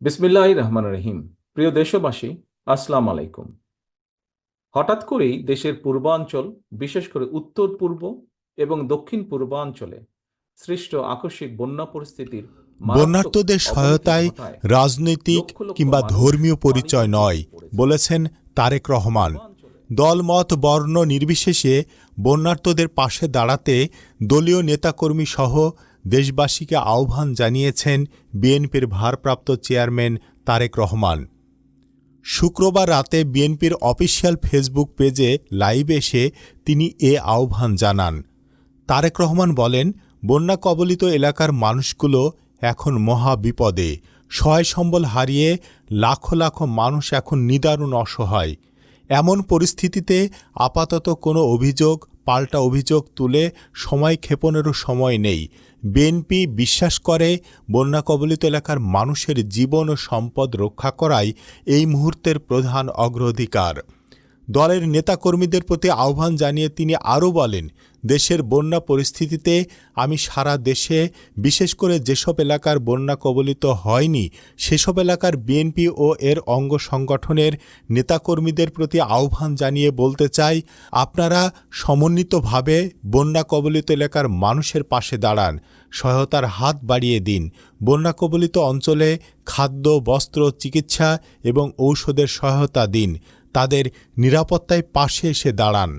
বিসমিল্লাহ রহমান রহিম। প্রিয় দেশবাসী আসসালাম আলাইকুম। হঠাৎ করেই দেশের পূর্বাঞ্চল বিশেষ করে উত্তর পূর্ব এবং দক্ষিণ পূর্বাঞ্চলে সৃষ্ট আকস্মিক বন্যা পরিস্থিতির বন্যার্থদের সহায়তায় রাজনৈতিক কিংবা ধর্মীয় পরিচয় নয় বলেছেন তারেক রহমান। দলমত বর্ণ নির্বিশেষে বন্যার্থদের পাশে দাঁড়াতে দলীয় নেতাকর্মী সহ দেশবাসীকে আহ্বান জানিয়েছেন বিএনপির ভারপ্রাপ্ত চেয়ারম্যান তারেক রহমান। শুক্রবার রাতে বিএনপির অফিসিয়াল ফেসবুক পেজে লাইভ এসে তিনি এ আহ্বান জানান। তারেক রহমান বলেন, বন্যা কবলিত এলাকার মানুষগুলো এখন মহা বিপদে। সহায় সম্বল হারিয়ে লাখো লাখো মানুষ এখন নিদারুণ অসহায়। এমন পরিস্থিতিতে আপাতত কোনো অভিযোগ পাল্টা অভিযোগ তুলে সময় ক্ষেপণেরও সময় নেই। বিএনপি বিশ্বাস করে, বন্যা কবলিত এলাকার মানুষের জীবন ও সম্পদ রক্ষা করাই এই মুহূর্তের প্রধান অগ্রাধিকার। দলের নেতাকর্মীদের প্রতি আহ্বান জানিয়ে তিনি আরও বলেন, দেশের বন্যা পরিস্থিতিতে আমি সারা দেশে, বিশেষ করে যেসব এলাকার বন্যা কবলিত হয়নি, সেসব এলাকার বিএনপি ও এর অঙ্গ সংগঠনের নেতাকর্মীদের প্রতি আহ্বান জানিয়ে বলতে চাই, আপনারা সমন্বিতভাবে বন্যা কবলিত এলাকার মানুষের পাশে দাঁড়ান, সহায়তার হাত বাড়িয়ে দিন। বন্যা কবলিত অঞ্চলে খাদ্য, বস্ত্র, চিকিৎসা এবং ঔষধের সহায়তা দিন। তাদের নিরাপত্তায় পাশে এসে দাঁড়ান।